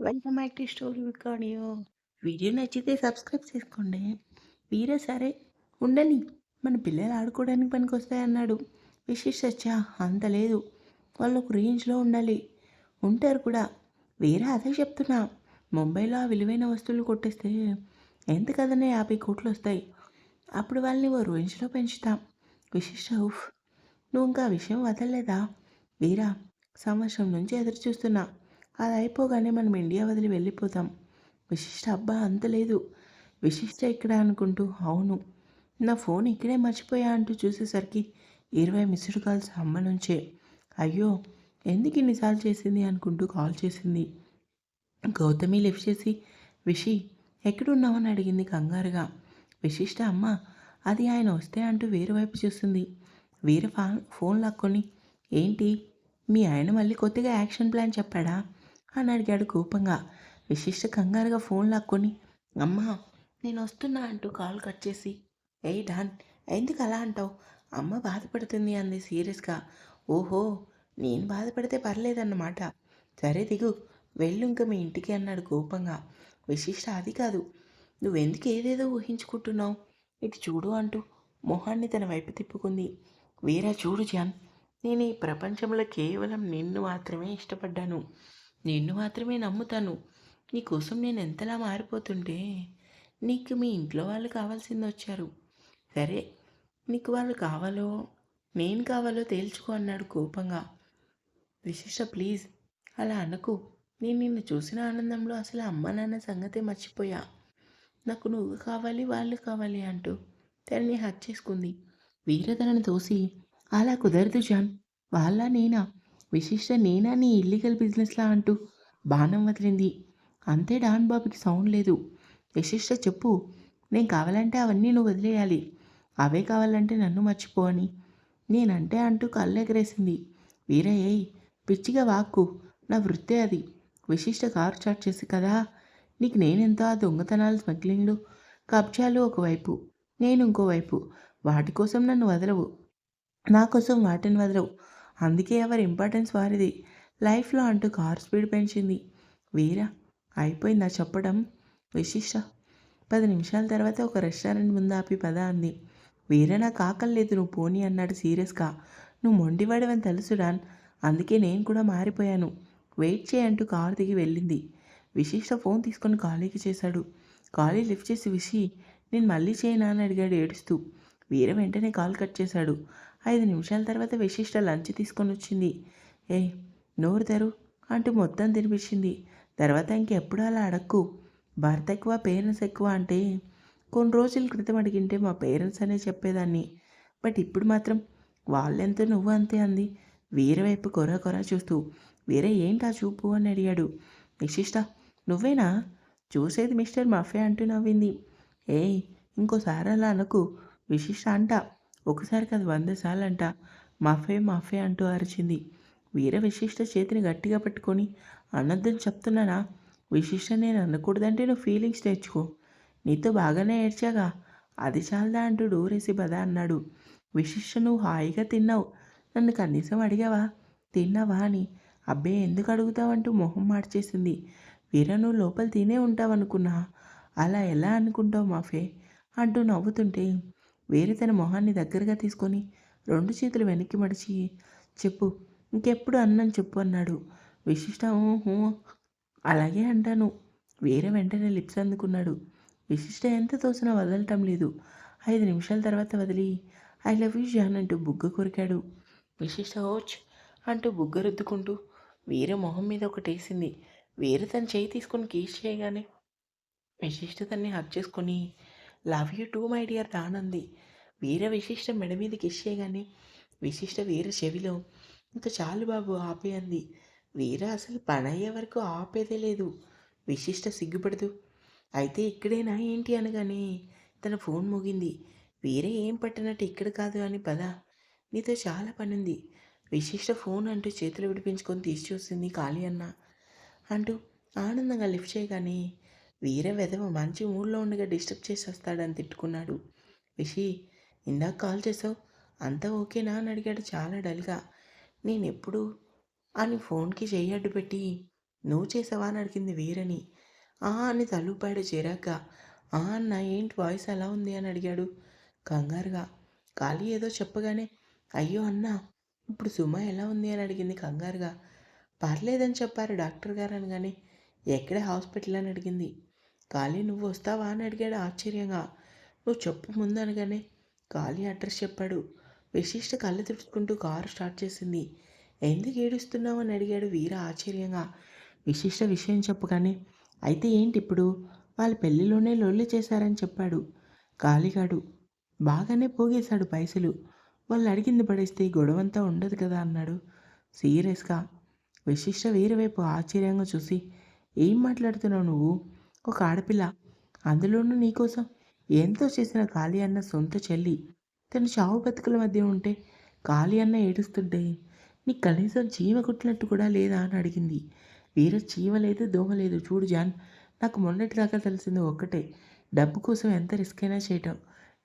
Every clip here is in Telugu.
Welcome back to story with audio video నచ్చితే సబ్స్క్రైబ్ చేసుకోండి. వీరే సరే ఉండని మన పిల్లలు ఆడుకోవడానికి పనికి వస్తాయన్నాడు విశిష్ వచ్చా అంత లేదు. వాళ్ళు ఒక రేంజ్లో ఉండాలి. ఉంటారు కూడా. వేరే అదే చెప్తున్నా. ముంబైలో ఆ విలువైన వస్తువులు కొట్టేస్తే ఎంత కదనే యాభై కోట్లు వస్తాయి. అప్పుడు వాళ్ళని ఓ రేంజ్లో పెంచుతాం. విశిష్ట ఉఫ్. నువ్వు ఇంకా విషయం వదలలేదా? వీరా సంవత్సరం నుంచి ఎదురు చూస్తున్నా. అది అయిపోగానే మనం ఇండియా వదిలి వెళ్ళిపోతాం. విశిష్ట అబ్బా అంత లేదు. విశిష్ట ఇక్కడ అనుకుంటూ అవును. నా ఫోన్ ఇక్కడే మర్చిపోయా అంటూ చూసేసరికి ఇరవై మిస్డ్ కాల్స్ అమ్మ నుంచే. అయ్యో ఎందుకు ఇన్నిసార్లు చేసింది అనుకుంటూ కాల్ చేసింది. గౌతమి లిఫ్ట్ చేసి విషి ఎక్కడున్నావని అడిగింది కంగారుగా. విశిష్ట అమ్మ అది ఆయన వస్తే అంటూ వేరే వైపు చూస్తుంది. వేరే ఫా ఫోన్ లాక్కొని ఏంటి మీ ఆయన మళ్ళీ కొద్దిగా యాక్షన్ ప్లాన్ చెప్పాడా? అని అడిగాడు కోపంగా. విశిష్ట కంగారుగా ఫోన్ లాక్కొని అమ్మా నేను వస్తున్నా అంటూ కాల్ కట్ చేసి ఏయ్ డాన్ ఎందుకు అలా అంటావు? అమ్మ బాధపడుతుంది అంది సీరియస్గా. ఓహో నేను బాధపడితే పర్లేదన్నమాట. సరే దిగు వెళ్ళు ఇంక మీ ఇంటికి అన్నాడు కోపంగా. విశిష్ట అది కాదు. నువ్వెందుకు ఏదేదో ఊహించుకుంటున్నావు? ఇటు చూడు అంటూ మొహాన్ని తన వైపు తిప్పుకుంది. వీరా చూడు జాన్ నేను ఈ ప్రపంచంలో కేవలం నిన్ను మాత్రమే ఇష్టపడ్డాను. నిన్ను మాత్రమే నమ్ముతాను. నీకోసం నేను ఎంతలా మారిపోతుంటే నీకు మీ ఇంట్లో వాళ్ళు కావాల్సింది వచ్చారు. సరే నీకు వాళ్ళు కావాలో నేను కావాలో తేల్చుకో అన్నాడు కోపంగా. విశిష్ట ప్లీజ్. అలా అనకు. నేను నిన్ను చూసిన ఆనందంలో అసలు అమ్మ నాన్న సంగతే మర్చిపోయా. నాకు నువ్వు కావాలి వాళ్ళు కావాలి అంటూ తనని హత్య చేసుకుంది వీర తనని తోసి అలా కుదరదు జాన్. వాళ్ళ నేనా? విశిష్ట నేనా నీ ఇల్లీగల్ బిజినెస్లా అంటూ బాణం వదిలింది. అంతే డాన్ బాబుకి సౌండ్ లేదు. విశిష్ట చెప్పు నేను కావాలంటే అవన్నీ నువ్వు వదిలేయాలి. అవే కావాలంటే నన్ను మర్చిపో అని. నేనంటే అంటూ కళ్ళు ఎగరేసింది వీరయ్య పిచ్చిగా వాక్కు. నా వృత్తే అది. విశిష్ట కారు చాట్ చేసి కదా నీకు నేనెంతో ఆ దొంగతనాలు స్మగ్లింగ్లు కబ్జాలు ఒకవైపు నేను ఇంకోవైపు వాటి కోసం నన్ను వదలవు. నా కోసం వాటిని వదలవు. అందుకే ఎవరి ఇంపార్టెన్స్ వారిది. లైఫ్లో అంటూ కార్ స్పీడ్ పెంచింది. వీరా అయిపోయిందా చెప్పడం? విశిష్ట. పది నిమిషాల తర్వాత ఒక రెస్టారెంట్ ముందు ఆపి పద అంది. వీరా నాకు ఆకలి లేదు నువ్వు పోనీ అన్నాడు సీరియస్గా నువ్వు మొండివాడవని తెలుసు డాన్ అందుకే నేను కూడా మారిపోయాను. వెయిట్ చేయంటూ కారు దిగి వెళ్ళింది. విశిష్ట ఫోన్ తీసుకొని ఖాళీకి చేశాడు. ఖాళీ లిఫ్ట్ చేసి విషి నేను మళ్ళీ చేయనా అని అడిగాడు ఏడుస్తూ. వీర వెంటనే కాల్ కట్ చేశాడు. ఐదు నిమిషాల తర్వాత విశిష్ట లంచ్ తీసుకొని వచ్చింది. ఏ నోరు తెరు అంటూ మొత్తం తినిపించింది. తర్వాత ఇంకెప్పుడు అలా అడక్కు? భర్త ఎక్కువ పేరెంట్స్ ఎక్కువ అంటే కొన్ని రోజుల క్రితం అడిగింటే మా పేరెంట్స్ అనే చెప్పేదాన్ని. బట్ ఇప్పుడు మాత్రం వాళ్ళెంత నువ్వు అంతే అంది. వీర వైపు కొర కొర చూస్తూ వీరే ఏంటా చూపు? అని అడిగాడు. విశిష్ట నువ్వేనా? చూసేది మిస్టర్ మఫే అంటూ నవ్వింది. ఏయ్ ఇంకోసారి అలా అనకు. విశిష్ట అంట ఒకసారి కాదు వంద సార్లు అంట మాఫే మాఫే అంటూ అరిచింది. వీర విశిష్ట చేతిని గట్టిగా పట్టుకొని అనొద్దని చెప్తున్నానా? విశిష్ట నేను అనకూడదంటే నువ్వు ఫీలింగ్స్ నేర్చుకో. నీతో బాగానే ఏడ్చాగా. అది చాలదా అంటూ డోరేసి పద అన్నాడు. విశిష్ట నువ్వు హాయిగా తిన్నావు. నన్ను కనీసం అడిగావా? తిన్నావా అని. అబ్బే ఎందుకు అడుగుతావంటూ మొహం మార్చేసింది. వీర నువ్వు లోపల తినే ఉంటావనుకున్నా. అలా ఎలా అనుకుంటావు మాఫే అంటూ నవ్వుతుంటే వేరే తన మొహాన్ని దగ్గరగా తీసుకొని రెండు చేతులు వెనక్కి మడిచి చెప్పు ఇంకెప్పుడు అన్నం చెప్పు అన్నాడు. విశిష్ట అలాగే అంటాను. వేరే వెంటనే లిప్స్ అందుకున్నాడు. విశిష్ట ఎంత తోసినా వదలటం లేదు. ఐదు నిమిషాల తర్వాత వదిలి ఐ లవ్ యూ జాన్ అంటూ బుగ్గ కొరికాడు. విశిష్ట ఓచ్ అంటూ బుగ్గ రుద్దుకుంటూ వీర మొహం మీద ఒకటేసింది. వీర తన చేయి తీసుకొని కీస్ చేయగానే విశిష్ట తన్ని హక్ చేసుకొని love you too my dear రానంది Veera Vishishta మెడ మీద కిస్ చేయగానే విశిష్ట వీర చెవిలో ఇంకా చాలు బాబు ఆపే అంది. వీర అసలు పని అయ్యే వరకు ఆపేదే లేదు. విశిష్ట సిగ్గుపడదు. అయితే ఇక్కడేనా ఏంటి? అనగానే తన ఫోన్ మోగింది. వేరే ఏం పట్టినట్టు ఇక్కడ కాదు అని పద. నీతో చాలా పని ఉంది విశిష్ట ఫోన్ అంటూ చేతులు విడిపించుకొని తీసి చూసింది ఖాళీ అన్న. అంటూ ఆనందంగా లిఫ్ట్ చేయగానే వీరే వెధవ మంచి మూడ్లో ఉండగా డిస్టర్బ్ చేసి వస్తాడని తిట్టుకున్నాడు. విషి ఇందాక కాల్ చేసావు? అంతా ఓకేనా అని అడిగాడు చాలా డల్గా నేను ఎప్పుడు? అని ఫోన్కి చెయ్యి అడ్డు పెట్టి నువ్వు చేసావా? అని అడిగింది వీరని. ఆ అని తలుపాడు చిరాగ్గా. ఆ అన్న ఏంటి వాయిస్ ఎలా ఉంది? అని అడిగాడు కంగారుగా. ఖాళీ ఏదో చెప్పగానే అయ్యో అన్న ఇప్పుడు సుమ ఎలా ఉంది? అని అడిగింది కంగారుగా. పర్లేదని చెప్పారు డాక్టర్ గారు అనగానే ఎక్కడ హాస్పిటల్? అని అడిగింది. ఖాళీ నువ్వు వస్తావా అని అడిగాడు ఆశ్చర్యంగా. నువ్వు చెప్పు ముందు అనగానే ఖాళీ అడ్రస్ చెప్పాడు. విశిష్ట కళ్ళు తుడుచుకుంటూ కారు స్టార్ట్ చేసింది. ఎందుకు ఏడుస్తున్నావు? అని అడిగాడు వీర ఆశ్చర్యంగా. విశిష్ట విషయం చెప్పగానే అయితే ఏంటి ఇప్పుడు? వాళ్ళ పెళ్ళిలోనే లొల్లి చేశారని చెప్పాడు. కాలిగాడు బాగానే పోగేశాడు పైసలు. వాళ్ళు అడిగింది పడేస్తే గొడవంతా ఉండదు కదా అన్నాడు సీరియస్గా. విశిష్ట వీర వైపు ఆశ్చర్యంగా చూసి ఏం మాట్లాడుతున్నావు నువ్వు? ఒక ఆడపిల్ల. అందులోనూ నీకోసం ఎంతో చేసిన కాళీ అన్న సొంత చెల్లి తను చావు బతుకుల మధ్య ఉంటే కాళీ అన్న ఏడుస్తుంటే నీకు కనీసం చీమ కుట్టినట్టు కూడా లేదా అని అడిగింది. వీరు చీమ లేదు దోమ లేదు. చూడు జాన్ నాకు మొన్నటిదాకా తెలిసింది ఒక్కటే. డబ్బు కోసం ఎంత రిస్క్ అయినా చేయటం.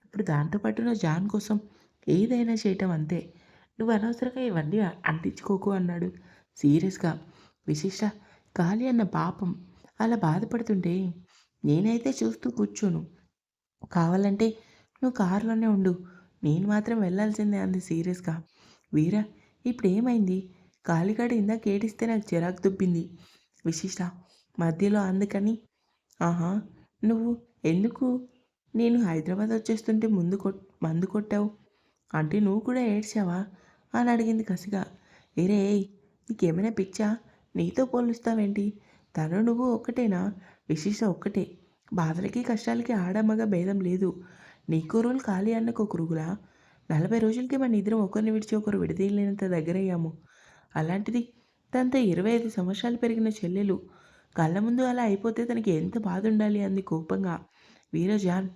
ఇప్పుడు దాంతోపాటు నా జాన్ కోసం ఏదైనా చేయటం అంతే. నువ్వు అనవసరంగా ఇవన్నీ అంటించుకోకు అన్నాడు. సీరియస్గా. విశిష్ట కాళీ అన్న పాపం అలా బాధపడుతుంటే నేనైతే చూస్తూ కూర్చోను. కావాలంటే నువ్వు కారులోనే ఉండు. నేను మాత్రం వెళ్ళాల్సిందే అంది సీరియస్గా. వీరా ఇప్పుడు ఏమైంది కాలిగాడు ఇందాక ఏడిస్తే నాకు చిరాకు దుబ్బింది. విశిష్ట మధ్యలో అందుకని. ఆహా నువ్వు ఎందుకు? నేను హైదరాబాద్ వచ్చేస్తుంటే ముందు కొట్ మందు కొట్టావు. అంటే నువ్వు కూడా ఏడ్చావా? అని అడిగింది కసిగా. ఏరే నీకేమైనా పిచ్చా? నీతో పోలుస్తావేంటి? తను నువ్వు ఒక్కటేనా? విశిష్ట ఒక్కటే. బాధలకి కష్టాలకి ఆడమ్మగా భేదం లేదు. నీకు రూల్ ఖాళీ అన్నకు ఒక నలభై రోజులకి మన ఇద్దరం ఒకరిని విడిచి ఒకరు విడదీయలేనంత దగ్గరయ్యాము. అలాంటిది తనతో ఇరవై ఐదు సంవత్సరాలు పెరిగిన చెల్లెలు. కళ్ళ ముందు అలా అయిపోతే తనకి ఎంత బాధ ఉండాలి అంది కోపంగా. వీరజాన్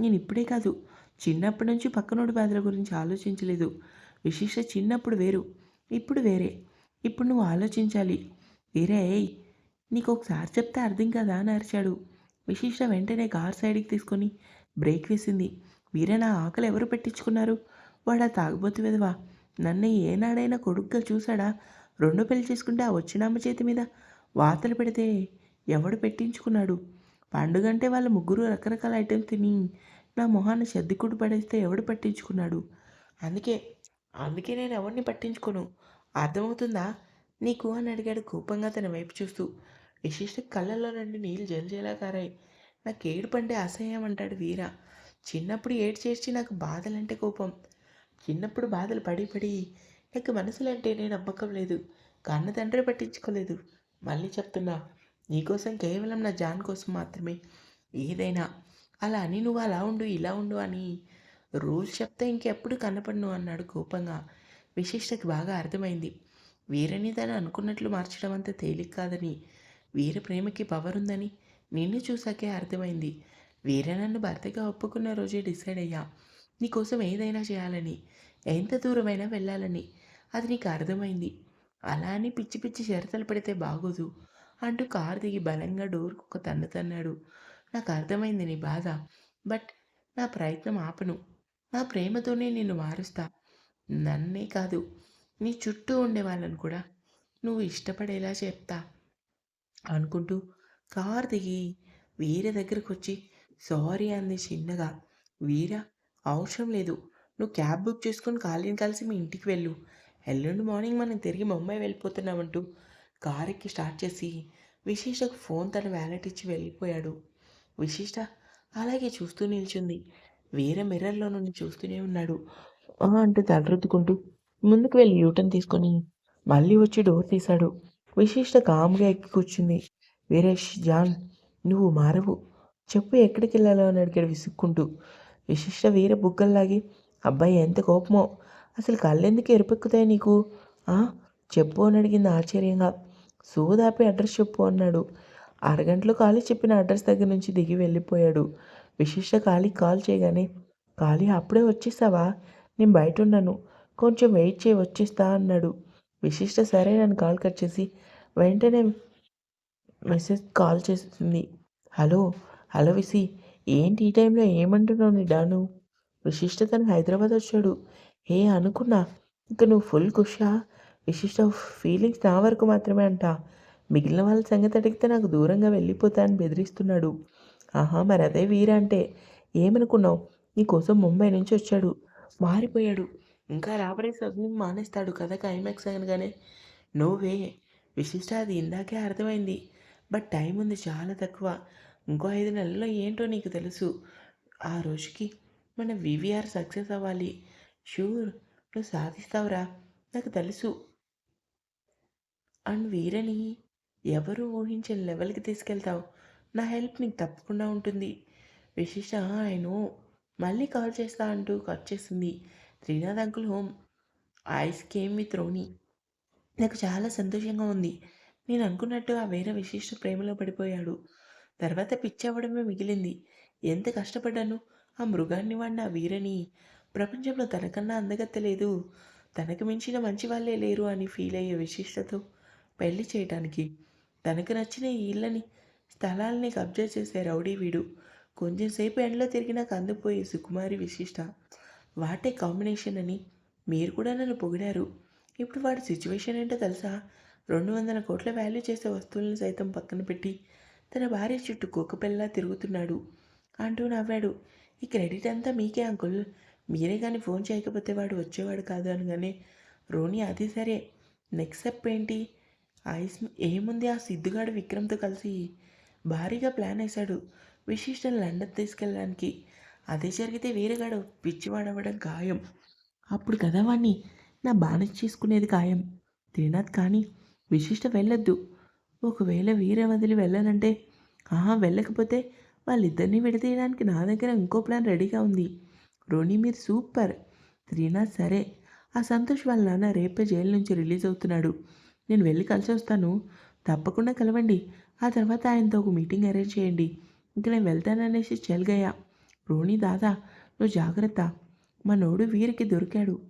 నేను ఇప్పుడే కాదు. చిన్నప్పటి నుంచి పక్కనోడి బాధల గురించి ఆలోచించలేదు. విశిష్ట చిన్నప్పుడు వేరు ఇప్పుడు వేరే. ఇప్పుడు నువ్వు ఆలోచించాలి. వేరే ఏయ్ నీకు ఒకసారి చెప్తే అర్థం కదా అని అరిచాడు. విశిష్ట వెంటనే కార్ సైడ్కి తీసుకొని బ్రేక్ వేసింది. వీరే నా ఆకలి ఎవరు పెట్టించుకున్నారు? వాడా తాగుబోతు విధవా నన్ను ఏనాడైనా కొడుగ్గా చూశాడా? రెండో పెళ్ళి చేసుకుంటే ఆ వచ్చినమ్మ చేతి మీద వార్తలు పెడితే ఎవడు పెట్టించుకున్నాడు? పండుగంటే వాళ్ళ ముగ్గురు రకరకాల ఐటెం తిని నా మొహాన్ని సర్దికుడు పడేస్తే ఎవడు పట్టించుకున్నాడు? అందుకే అందుకే నేను ఎవరిని పట్టించుకోను. అర్థమవుతుందా? నీకు అని అడిగాడు కోపంగా తన వైపు చూస్తూ. విశిష్ట కళ్ళల్లో నుండి నీళ్ళు జలజలా కారాయి. నాకు ఏడుపంటే అసహ్యం అంటాడు వీర. చిన్నప్పుడు ఏడు చేర్చి నాకు బాధలంటే కోపం. చిన్నప్పుడు బాధలు పడి పడి నాకు మనసులంటేనే నమ్మకం లేదు. కన్న తండ్రి పట్టించుకోలేదు. మళ్ళీ చెప్తున్నా నీకోసం కేవలం నా జాన్ కోసం మాత్రమే. ఏదైనా అలా అని నువ్వు అలా ఉండు ఇలా ఉండు అని రోజు చెప్తే ఇంకెప్పుడు కనపడను అన్నాడు కోపంగా. విశిష్టకి బాగా అర్థమైంది. వీరని తను అనుకున్నట్లు మార్చడం అంత తేలిక కాదని వీర ప్రేమకి పవర్ ఉందని నిన్ను చూసాకే అర్థమైంది. వీర నన్ను భర్తగా ఒప్పుకున్న రోజే డిసైడ్ అయ్యా. నీకోసం ఏదైనా చేయాలని ఎంత దూరమైనా వెళ్ళాలని. అది నీకు అర్థమైంది. అలా అని పిచ్చి పిచ్చి షరతలు పెడితే బాగోదు అంటూ కారు దిగి బలంగా డోర్కు ఒక తన్ను తన్నాడు. నాకు అర్థమైంది నీ బాధ బట్ నా ప్రయత్నం ఆపను. నా ప్రేమతోనే నిన్ను మారుస్తా. నన్నే కాదు నీ చుట్టూ ఉండే వాళ్ళని కూడా నువ్వు ఇష్టపడేలా చెప్తా అనుకుంటూ కార్ దిగి వీర దగ్గరకు వచ్చి సారీ అంది చిన్నగా. వీర అవసరం లేదు. నువ్వు క్యాబ్ బుక్ చేసుకొని ఖాళీని కలిసి మీ ఇంటికి వెళ్ళు. ఎల్లుండి మార్నింగ్ మనం తిరిగి ముంబై వెళ్ళిపోతున్నామంటూ కార్ ఎక్కి స్టార్ట్ చేసి విశిష్టకు ఫోన్ తన వ్యాలెట్ ఇచ్చి వెళ్ళిపోయాడు. విశిష్ట అలాగే చూస్తూ నిల్చుంది. వీర మిర్రర్లో నుండి చూస్తూనే ఉన్నాడు. అంటూ తలరుద్దుకుంటూ ముందుకు వెళ్ళి యూటర్న్ తీసుకొని మళ్ళీ వచ్చి డోర్ తీశాడు. విశిష్ట కామ్గా ఎక్కి కూర్చుంది. వీరేష్ జాన్ నువ్వు మారవు. చెప్పు ఎక్కడికి వెళ్ళాలో అని అడిగాడు విసుక్కుంటూ. విశిష్ట వీర బుగ్గల్లాగి అబ్బాయి ఎంత కోపమో. అసలు కళ్ళెందుకు ఎరుపెక్కుతాయి నీకు? "ఆ, చెప్పు అని అడిగింది ఆశ్చర్యంగా. సూదాపి అడ్రస్ చెప్పు అన్నాడు. అరగంటలో ఖాళీ చెప్పిన అడ్రస్ దగ్గర నుంచి దిగి వెళ్ళిపోయాడు. విశిష్ట ఖాళీ కాల్ చేయగానే ఖాళీ అప్పుడే వచ్చేసావా? నేను బయట ఉన్నాను. కొంచెం వెయిట్ చేయి వచ్చేస్తా అన్నాడు. విశిష్ట సరే నన్ను కాల్ కట్ చేసి వెంటనే మెసేజ్ కాల్ చేస్తుంది. హలో హలో విసి ఏంటి ఈ టైంలో ఏమంటున్నావు నీ డాను? విశిష్ట తను హైదరాబాద్ వచ్చాడు. ఏ అనుకున్నా. ఇక నువ్వు ఫుల్ ఖుషా విశిష్ట ఫీలింగ్స్ నా వరకు మాత్రమే అంట. మిగిలిన వాళ్ళ సంగతి అడిగితే నాకు దూరంగా వెళ్ళిపోతా అని బెదిరిస్తున్నాడు. ఆహా మరి అదే వీర అంటే. ఏమనుకున్నావు? నీకోసం ముంబై నుంచి వచ్చాడు. మారిపోయాడు. ఇంకా రాబడే సబ్ని మానేస్తాడు కథ క్లైమాక్స్ అనగానే. నోవే విశిష్ట అది ఇందాకే అర్థమైంది. బట్ టైం ఉంది చాలా తక్కువ. ఇంకో ఐదు నెలల్లో ఏంటో నీకు తెలుసు. ఆ రోజుకి మన వివిఆర్ సక్సెస్ అవ్వాలి. షూర్ నువ్వు సాధిస్తావురా. నాకు తెలుసు. అండ్ వీరని ఎవరు ఊహించని లెవెల్కి తీసుకెళ్తావు. నా హెల్ప్ నీకు తప్పకుండా ఉంటుంది. విశిష్ట ఆయన మళ్ళీ కాల్ చేస్తా అంటూ కట్ చేసింది Srinath uncle home. Ice came with Roni. నాకు చాలా సంతోషంగా ఉంది. నేను అనుకున్నట్టు ఆ వేరే విశిష్ట ప్రేమలో పడిపోయాడు. తర్వాత పిచ్చి అవ్వడమే మిగిలింది. ఎంత కష్టపడ్డాను? ఆ మృగాన్ని వాడిన ఆ వీరని. ప్రపంచంలో తనకన్నా అందగత్తలేదు తనకు మించిన మంచి వాళ్ళే లేరు అని ఫీల్ అయ్యే విశిష్టతో పెళ్ళి చేయటానికి. తనకు నచ్చిన ఈ ఇళ్ళని స్థలాల్ని కబ్జా చేసే రౌడీ వీడు. కొంచెంసేపు ఎండలో తిరిగినా కందిపోయే సుకుమారి విశిష్ట. వాటే కాంబినేషన్ అని. మీరు కూడా నన్ను పొగిడారు. ఇప్పుడు వాడి సిచ్యువేషన్ ఏంటో తెలుసా? రెండు వందల కోట్ల వాల్యూ చేసే వస్తువులను సైతం పక్కన పెట్టి తన భార్య చుట్టూ కుక్కపిల్లలా తిరుగుతున్నాడు అంటూ నవ్వాడు. ఈ క్రెడిట్ అంతా మీకే అంకుల్. మీరే కానీ ఫోన్ చేయకపోతే వాడు వచ్చేవాడు కాదు అనగానే రోని అది సరే. నెక్స్ట్ స్టెప్ ఏంటి? ఐస్ ఏముంది? ఆ సిద్ధుగాడు విక్రమ్తో కలిసి భారీగా ప్లాన్ వేశాడు. విశిష్టం లండన్ తీసుకెళ్ళడానికి. అదే జరిగితే వీరగాడు పిచ్చివాడవడం ఖాయం. అప్పుడు కదా వాణ్ణి? నా బానిస చేసుకునేది ఖాయం. త్రినాథ్ కానీ విశిష్ట వెళ్ళొద్దు. ఒకవేళ వీర వదిలి వెళ్ళనంటే ఆహా వెళ్ళకపోతే వాళ్ళిద్దరినీ విడదీయడానికి నా దగ్గర ఇంకో ప్లాన్ రెడీగా ఉంది. రోణి మీరు సూపర్. త్రినాథ్ సరే. ఆ సంతోష్ వాళ్ళ నాన్న రేపే జైలు నుంచి రిలీజ్ అవుతున్నాడు. నేను వెళ్ళి కలిసి వస్తాను. తప్పకుండా కలవండి. ఆ తర్వాత ఆయనతో ఒక మీటింగ్ అరేంజ్ చేయండి. ఇంక నేను వెళ్తాననేసి చెల్గయ్యా. రోనీ దాదా నువ్వు జాగ్రత్త. మా నోడు వీరికి దొరికాడు.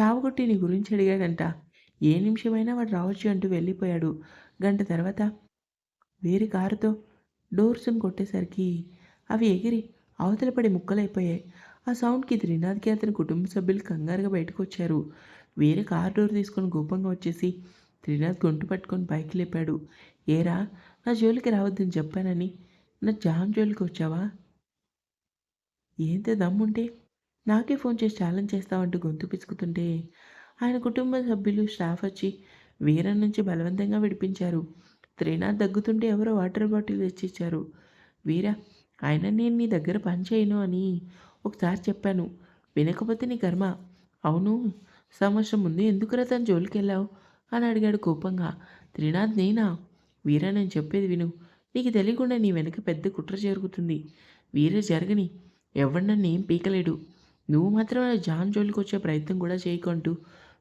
చావుకొట్టి నీ గురించి అడిగాడంట. ఏ నిమిషమైనా వాడు రావచ్చు అంటూ వెళ్ళిపోయాడు. గంట తర్వాత వీరి కారుతో డోర్స్ని కొట్టేసరికి అవి ఎగిరి అవతల పడి ముక్కలైపోయాయి. ఆ సౌండ్కి త్రినాథ్కి అతని కుటుంబ సభ్యులు కంగారుగా బయటకు వచ్చారు. వేరే కార్ డోర్ తీసుకొని గోపంగా వచ్చేసి త్రినాథ్ గొంతు పట్టుకొని పైకి లేపాడు. ఏరా నా జోలికి రావద్దని చెప్పానని. నా జామ్ జోలికి వచ్చావా? ఏంత దమ్ముంటే? నాకే ఫోన్ చేసి ఛాలెంజ్ చేస్తావంటూ గొంతు పిసుకుతుంటే ఆయన కుటుంబ సభ్యులు స్టాఫ్ వచ్చి వీరం నుంచి బలవంతంగా విడిపించారు. త్రినాథ్ దగ్గుతుంటే ఎవరో వాటర్ బాటిల్ తెచ్చిచ్చారు. వీర ఆయన నేను నీ దగ్గర పని చేయను అని ఒకసారి చెప్పాను. వినకపోతే నీ కర్మ. అవును సంవత్సరం ముందు ఎందుకురా తన జోలికి వెళ్ళావు అని అడిగాడు కోపంగా. త్రినాథ్ నేనా? వీరా నేను చెప్పేది విను. నీకు తెలియకుండా నీ వెనక పెద్ద కుట్ర జరుగుతుంది. వీర జరగని ఎవడు నన్ను ఏం పీకలేడు. నువ్వు మాత్రం జాన్ జోలికి వచ్చే ప్రయత్నం కూడా చేయకుంటూ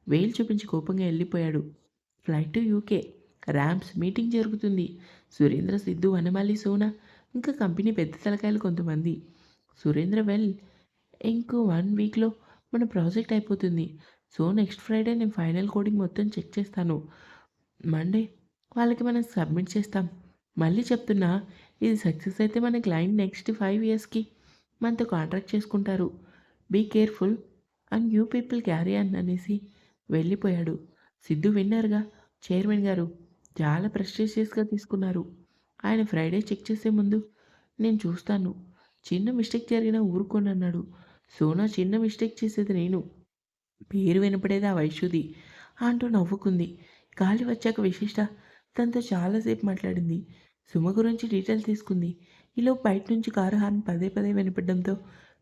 వేలు చూపించి కోపంగా వెళ్ళిపోయాడు. Flight to UK. Ramps meeting జరుగుతుంది. సురేంద్ర సిద్ధు వనమాలి సోనా ఇంకా కంపెనీ పెద్ద తలకాయలు కొంతమంది. సురేంద్ర వెల్ ఇంకో వన్ వీక్లో మన ప్రాజెక్ట్ అయిపోతుంది. సో నెక్స్ట్ ఫ్రైడే నేను ఫైనల్ కోడింగ్ మొత్తం చెక్ చేస్తాను. మండే వాళ్ళకి మనం సబ్మిట్ చేస్తాం. మళ్ళీ చెప్తున్నా ఇది సక్సెస్ అయితే మన క్లయింట్ నెక్స్ట్ ఫైవ్ ఇయర్స్కి మనతో కాంట్రాక్ట్ చేసుకుంటారు. Be careful and you people carry on అనేసి వెళ్ళిపోయాడు. సిద్ధు విన్నారుగా. చైర్మన్ గారు చాలా ప్రెస్టీషియస్గా తీసుకున్నారు. ఆయన ఫ్రైడే చెక్ చేసే ముందు నేను చూస్తాను. చిన్న మిస్టేక్ జరిగినా ఊరుకోను అన్నాడు. సోనా చిన్న మిస్టేక్ చేసేది నేను. పేరు వినపడేది ఆ వైశ్యుది అంటూ నవ్వుకుంది. గాలి వచ్చాక విశిష్ట తనతో చాలాసేపు మాట్లాడింది. సుమ గురించి డీటెయిల్ తీసుకుంది. ఈలో బయట నుంచి కారు హార్న్ పదే పదే వినపడడంతో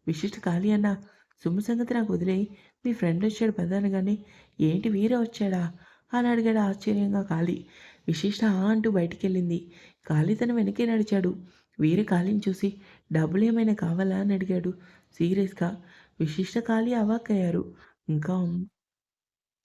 విశిష్ట ఖాళీ అన్న సుమ్ము సంగతి నాకు వదిలేయి. మీ ఫ్రెండ్ వచ్చాడు పద అనగానే ఏంటి వీర వచ్చాడా? అని అడిగాడు ఆశ్చర్యంగా ఖాళీ విశిష్ట ఆ అంటూ బయటికి వెళ్ళింది ఖాళీ తన వెనకే నడిచాడు. వీర ఖాళీని చూసి డబ్బులు ఏమైనా కావాలా? అని అడిగాడు. సీరియస్గా విశిష్ట కాళీ అవాక్కయ్యారు. ఇంకా